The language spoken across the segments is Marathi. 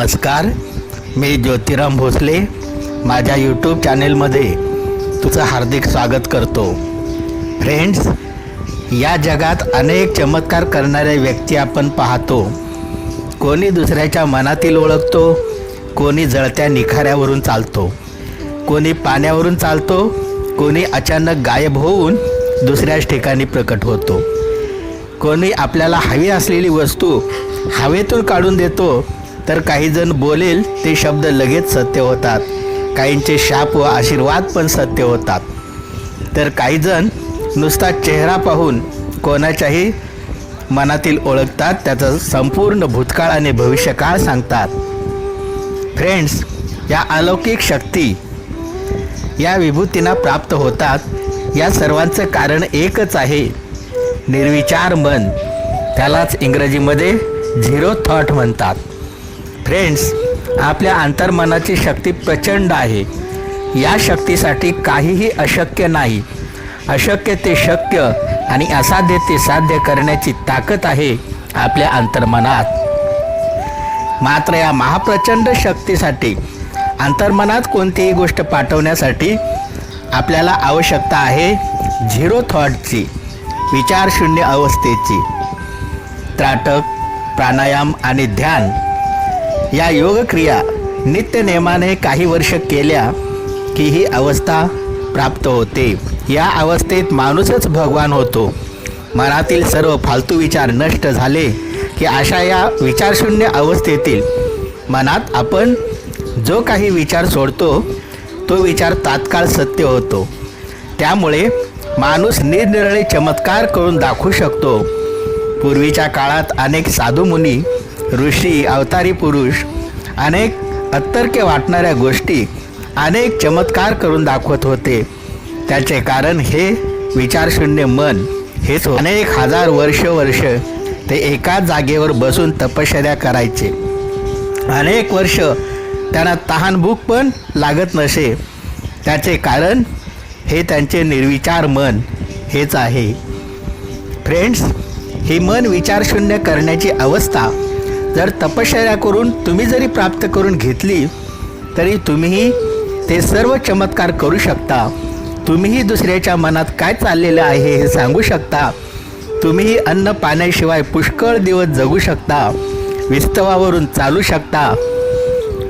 नमस्कार मी ज्योतिराम भोसले. माझ्या यूट्यूब चॅनेलमध्ये तुझं हार्दिक स्वागत करतो. फ्रेंड्स या जगात अनेक चमत्कार करणाऱ्या व्यक्ती आपण पाहतो. कोणी दुसऱ्याच्या मनातील ओळखतो कोणी जळत्या निखाऱ्यावरून चालतो. कोणी पाण्यावरून चालतो कोणी अचानक गायब होऊन दुसऱ्याच ठिकाणी प्रकट होतो. कोणी आपल्याला हवी असलेली वस्तू हवेतून काढून देतो तर काही जण बोलेल ते शब्द लगेच सत्य होतात. काहींचे शाप व आशीर्वाद पण सत्य होतात. तर काही जण नुसता चेहरा पाहून कोणाच्याही मनातील ओळखतात त्याचं संपूर्ण भूतकाळ आणि भविष्यकाळ सांगतात. फ्रेंड्स या अलौकिक शक्ती या विभूतींना प्राप्त होतात. या सर्वांचं कारण एकच आहे निर्विचार मन. त्यालाच इंग्रजीमध्ये झिरो थॉट म्हणतात. फ्रेंड्स आपल्या अंतर्मनाची शक्ती प्रचंड आहे. या शक्तीसाठी काहीही अशक्य नाही. अशक्य ते शक्य आणि असाध्य ते साध्य करण्याची ताकद आहे आपल्या अंतर्मनात. मात्र या महाप्रचंड शक्तीसाठी अंतर्मनात कोणतीही गोष्ट पाठवण्यासाठी आपल्याला आवश्यकता आहे झिरो थॉटची विचारशून्य अवस्थेची. त्राटक प्राणायाम आणि ध्यान या योगक्रिया नित्यनेमाने काही वर्ष केल्या की ही अवस्था प्राप्त होते. या अवस्थेत माणूसच भगवान होतो. मनातील सर्व फालतू विचार नष्ट झाले की अशा या विचारशून्य अवस्थेतील मनात आपण जो काही विचार सोडतो तो विचार तात्काळ सत्य होतो. त्यामुळे माणूस निरनिराळे चमत्कार करून दाखवू शकतो. पूर्वीच्या काळात अनेक साधू मुनी ऋषी अवतारी पुरुष अनेक अत्तर्के वाटणाऱ्या गोष्टी अनेक चमत्कार करून दाखवत होते. त्याचे कारण हे विचारशून्य मन हेच हो- अनेक हजार वर्ष वर्ष ते एकाच जागेवर बसून तपश्चर्या करायचे. अनेक वर्ष त्यांना तहानभूक पण लागत नसे. त्याचे कारण हे त्यांचे निर्विचार मन हेच आहे. फ्रेंड्स ही मन विचारशून्य करण्याची अवस्था जर तपश्चर्या करून तुम्ही जरी प्राप्त करून घेतली तरी तुम्हीही ते सर्व चमत्कार करू शकता. तुम्हीही दुसऱ्याच्या मनात काय चाललेलं आहे हे सांगू शकता. तुम्हीही अन्न पाण्याशिवाय पुष्कळ दिवस जगू शकता विस्तवावरून चालू शकता.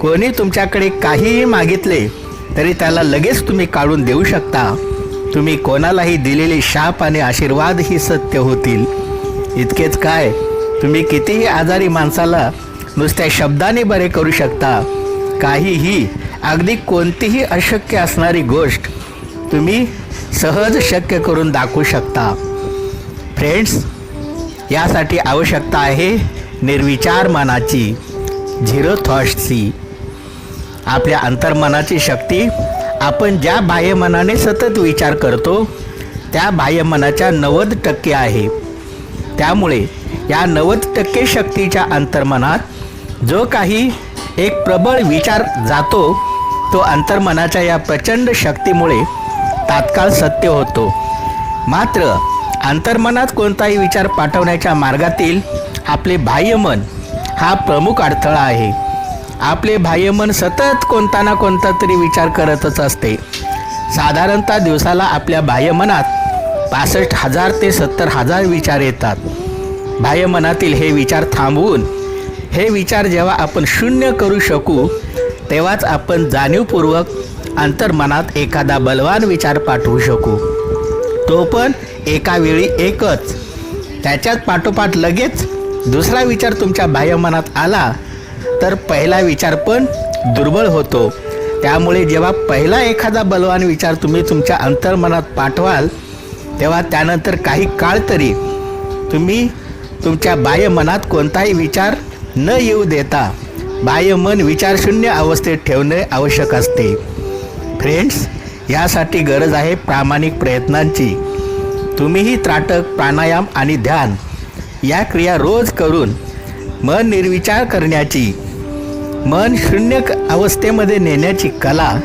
कोणी तुमच्याकडे काहीही मागितले तरी त्याला लगेच तुम्ही काढून देऊ शकता. तुम्ही कोणालाही दिलेले शाप आणि आशीर्वाद ही सत्य होतील. इतकेच काय? तुम्ही कितीही आजारी माणसाला नुसत्या शब्दाने बरे करू शकता. काहीही अगदी कोणतीही अशक्य असणारी गोष्ट तुम्ही सहज शक्य करून दाखवू शकता. फ्रेंड्स यासाठी आवश्यकता आहे निर्विचार मनाची झिरो थॉट्सची. आपल्या अंतर्मनाची शक्ती आपण ज्या बाह्यमनाने सतत विचार करतो त्या बाह्यमनाच्या नव्वद टक्के आहे. त्यामुळे या नव्वद टक्के शक्तीच्या अंतर्मनात जो काही एक प्रबळ विचार जातो तो अंतर्मनाच्या या प्रचंड शक्तीमुळे तात्काळ सत्य होतो. मात्र अंतर्मनात कोणताही विचार पाठवण्याच्या मार्गातील आपले बाह्यमन हा प्रमुख अडथळा आहे. आपले बाह्यमन सतत कोणता ना कोणता तरी विचार करतच असते. साधारणतः दिवसाला आपल्या बाह्यमनात पासष्ट हजार ते सत्तर हजार विचार येतात. बाह्यमनातील हे विचार थांबवून हे विचार जेव्हा आपण शून्य करू शकू तेव्हाच आपण जाणीवपूर्वक अंतर्मनात एखादा बलवान विचार पाठवू शकू. तो पण एका वेळी एकच. त्याच्यात पाठोपाठ लगेच दुसरा विचार तुमच्या बाह्यमनात आला तर पहिला विचार पण दुर्बळ होतो. त्यामुळे जेव्हा पहिला एखादा बलवान विचार तुम्ही तुमच्या अंतर्मनात पाठवाल तेव्हा त्यानंतर काही काळ तरी तुम्ही तुमच्या बाह्य मनात कोणताही विचार न येऊ देता बाह्य मन विचारशून्य अवस्थेत ठेवणे आवश्यक असते. फ्रेंड्स यासाठी गरज आहे प्रामाणिक प्रयत्नांची. तुम्हीही त्राटक प्राणायाम आणि ध्यान या क्रिया रोज करून मन निर्विचार करण्याची मन शून्य क- अवस्थेमध्ये नेण्याची कला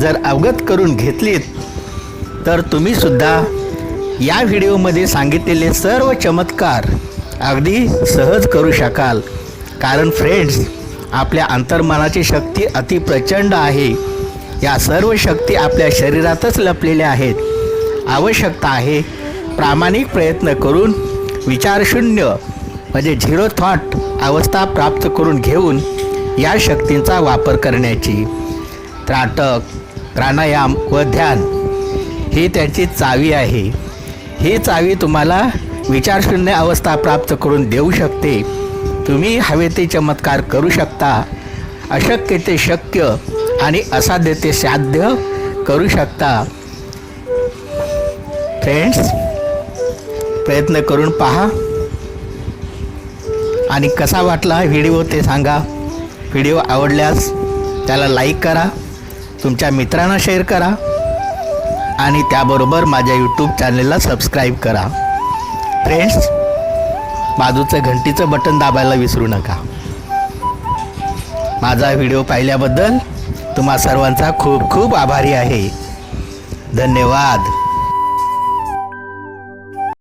जर अवगत करून घेतलीत तर तुम्हीसुद्धा या व्हिडिओमध्ये सांगितलेले सर्व चमत्कार अगदी सहज करू शकाल. कारण फ्रेंड्स आपल्या अंतर्मनाची शक्ती अति प्रचंड आहे. या सर्व शक्ती आपल्या शरीरातच लपलेल्या आहेत. आवश्यकता आहे प्रामाणिक प्रयत्न करून विचारशून्य म्हणजे झिरो थॉट अवस्था प्राप्त करून घेऊन या शक्तींचा वापर करण्याची. त्राटक प्राणायाम व ध्यान ही त्याची चावी आहे. ही चावी तुम्हाला विचारशून्य अवस्था प्राप्त करून देऊ शकते. तुम्ही हवे ते चमत्कार करू शकता. अशक्य ते शक्य आणि असाध्य ते साध्य करू शकता. फ्रेंड्स प्रयत्न करून पहा. आणि कसा वाटला व्हिडिओ ते सांगा. व्हिडिओ आवडल्यास त्याला लाईक करा. तुमच्या मित्रांना शेअर करा. आणि त्याबरोबर माझ्या यूट्यूब चॅनलला सबस्क्राईब करा. फ्रेंड्स बाजूचं घंटीचं बटन दाबायला विसरू नका. माझा व्हिडिओ पाहिल्याबद्दल तुम्हा सर्वांचा खूप खूप आभारी आहे. धन्यवाद.